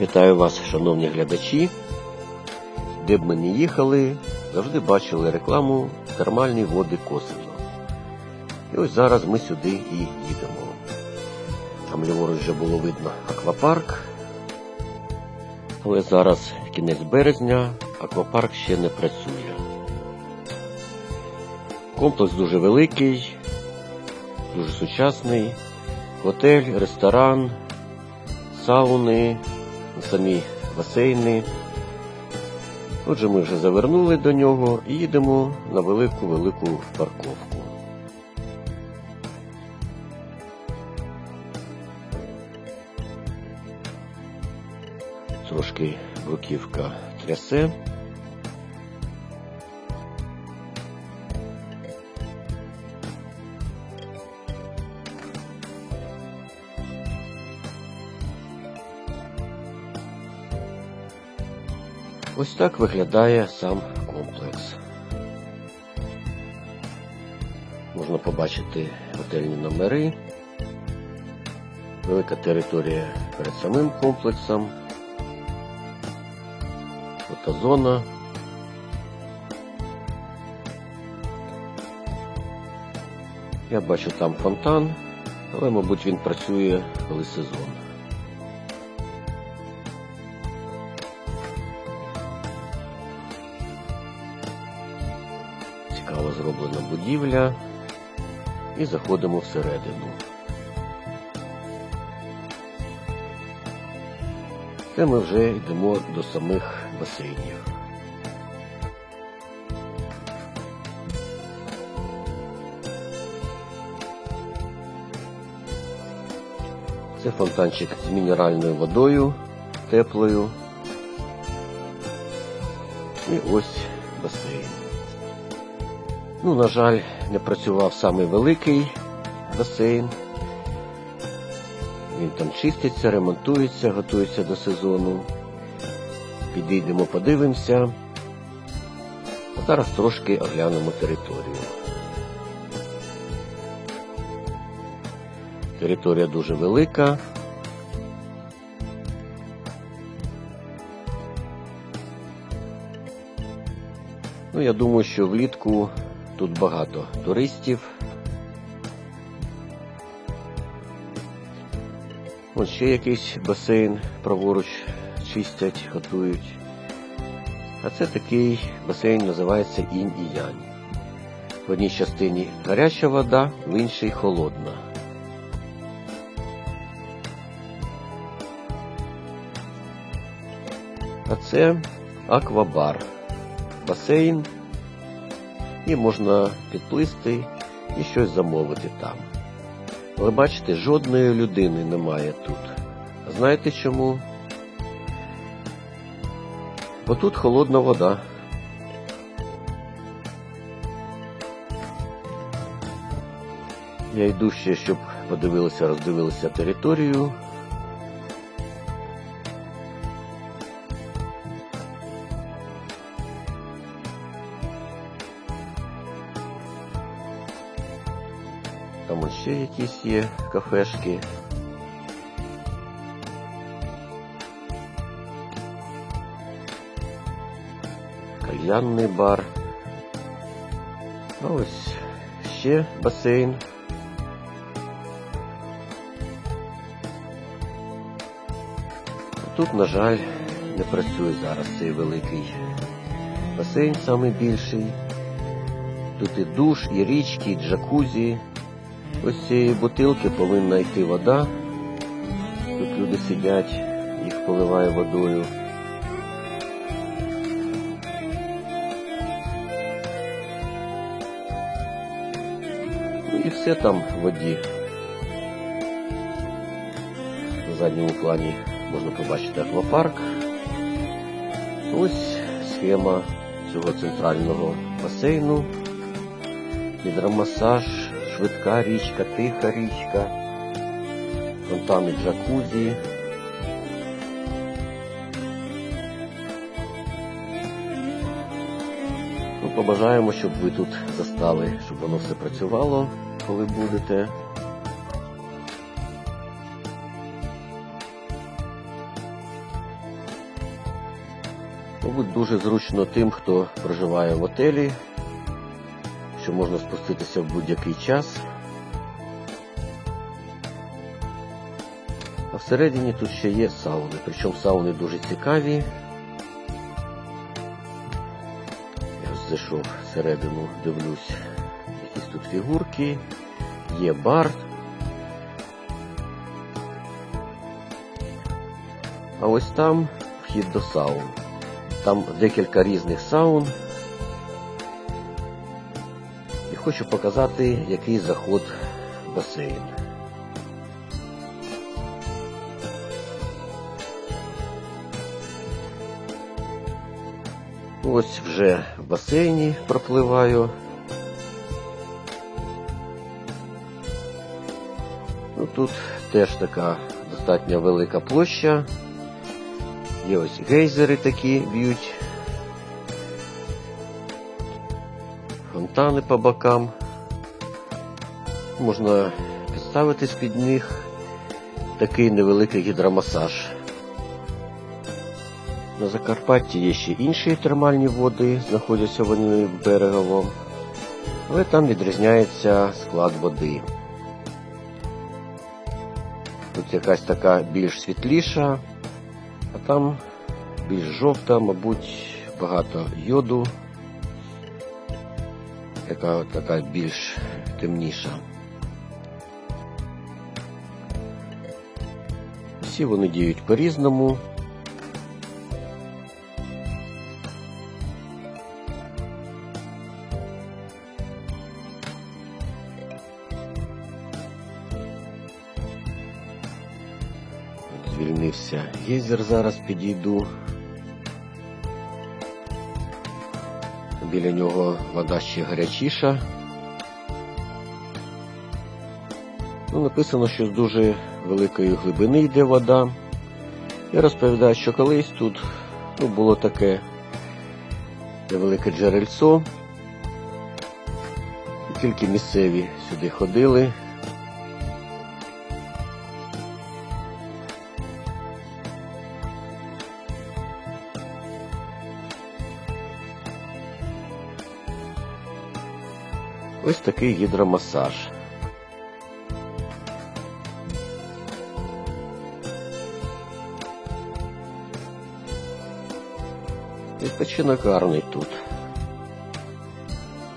Вітаю вас, шановні глядачі. Де б ми не їхали, завжди бачили рекламу термальні води Косино. І ось зараз ми сюди і їдемо. Там ліворуч вже було видно аквапарк. Але зараз кінець березня, аквапарк ще не працює. Комплекс дуже великий, дуже сучасний. Готель, ресторан, сауни, самі басейни. Отже, ми вже завернули до нього і їдемо на велику-велику парковку. Трошки бруківка трясе. Ось так виглядає сам комплекс. Можна побачити готельні номери, велика територія перед самим комплексом, фотозона. Я бачу там фонтан, але, мабуть, він працює коли сезон. Цікаво зроблена будівля. І заходимо всередину. Це ми вже йдемо до самих басейнів. Це фонтанчик з мінеральною водою, теплою. І ось. Ну, на жаль, не працював самий великий басейн. Він там чиститься, ремонтується, готується до сезону. Підійдемо, подивимося. А зараз трошки оглянемо територію. Територія дуже велика. Ну, я думаю, що влітку Тут багато туристів. Ось ще якийсь басейн праворуч чистять, готують. А це такий басейн називається інь і янь. В одній частині гаряча вода, в іншій холодна. А це аквабар. Басейн і можна підплисти і щось замовити там. Але бачите, жодної людини немає тут. Знаєте чому? Бо тут холодна вода. Я йду ще, щоб подивилися, роздивилися територію. Ще якісь є кафешки. Кальянний бар. Ось ще басейн. Тут, на жаль, не працює зараз цей великий басейн, самий більший. Тут і душ, і річки, і джакузі. Ось цієї бутилки повинна йти вода. Тут люди сидять, їх поливає водою. Ну і все там в воді. На задньому плані можна побачити аквапарк. Ось схема цього центрального басейну. Гідромасаж швидка річка, тиха річка, фонтани джакузі. Ну, Побажаємо, щоб ви тут застали, щоб воно все працювало, коли будете. Мабуть, дуже зручно тим, хто проживає в отелі, що можна спуститися в будь-який час. А всередині тут ще є сауни, причому сауни дуже цікаві. Я ось зайшов всередину, дивлюсь, якісь тут фігурки, є бар. А ось там вхід до саун. Там декілька різних саун. Хочу показати, який заход в басейн. Ось вже в басейні пропливаю. Ну, Тут теж така достатньо велика площа. Є ось гейзери такі б'ють. Фонтани по бокам. Можна підставити з-під них такий невеликий гідромасаж. На Закарпатті є ще інші термальні води, знаходяться вони в береговому, але там відрізняється склад води. Тут якась така більш світліша, а там більш жовта, мабуть, багато йоду, яка така більш темніша. Всі вони діють по-різному. Звільнився гейзер, зараз підійду. Біля нього вода ще гарячіша. Ну, Написано, що з дуже великої глибини йде вода. Я розповідаю, що колись тут ну, було таке невелике джерельцо. Тільки місцеві сюди ходили. Ось такий гідромасаж. Відпочинок гарний тут.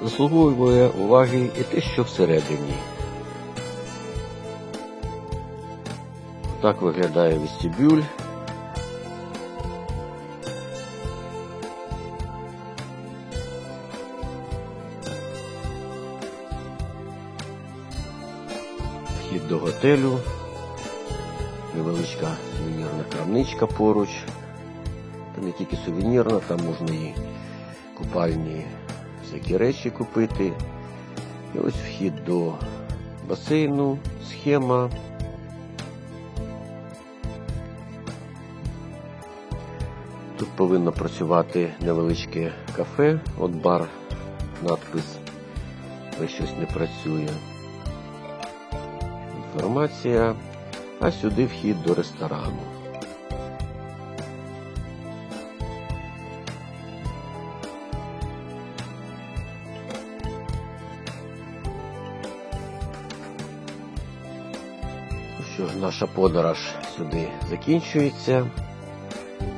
Заслуговує уваги і те, що всередині. Так виглядає вестибюль. Вхід до готелю, невеличка сувенірна крамничка поруч. Та не тільки сувенірна, там можна і купальні всякі речі купити. І ось вхід до басейну, схема. Тут повинно працювати невеличке кафе, от бар, надпис, але щось не працює. Інформація, а сюди вхід до ресторану. Ну Що ж, наша подорож сюди закінчується.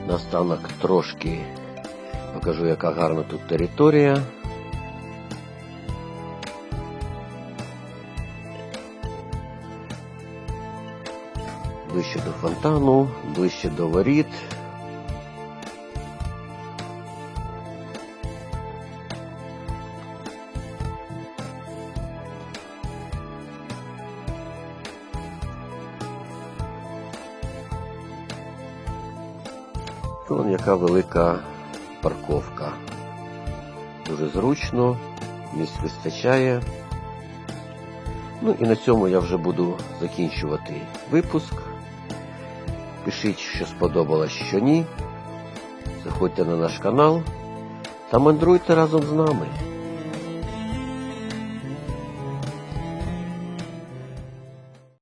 Настанок трошки покажу, яка гарна тут територія. Ближче до фонтану, ближче до воріт. Вон яка велика парковка. Дуже зручно, місць вистачає. Ну і на цьому я вже буду закінчувати випуск. Пишіть, що сподобалось, що ні. Заходьте на наш канал та мандруйте разом з нами.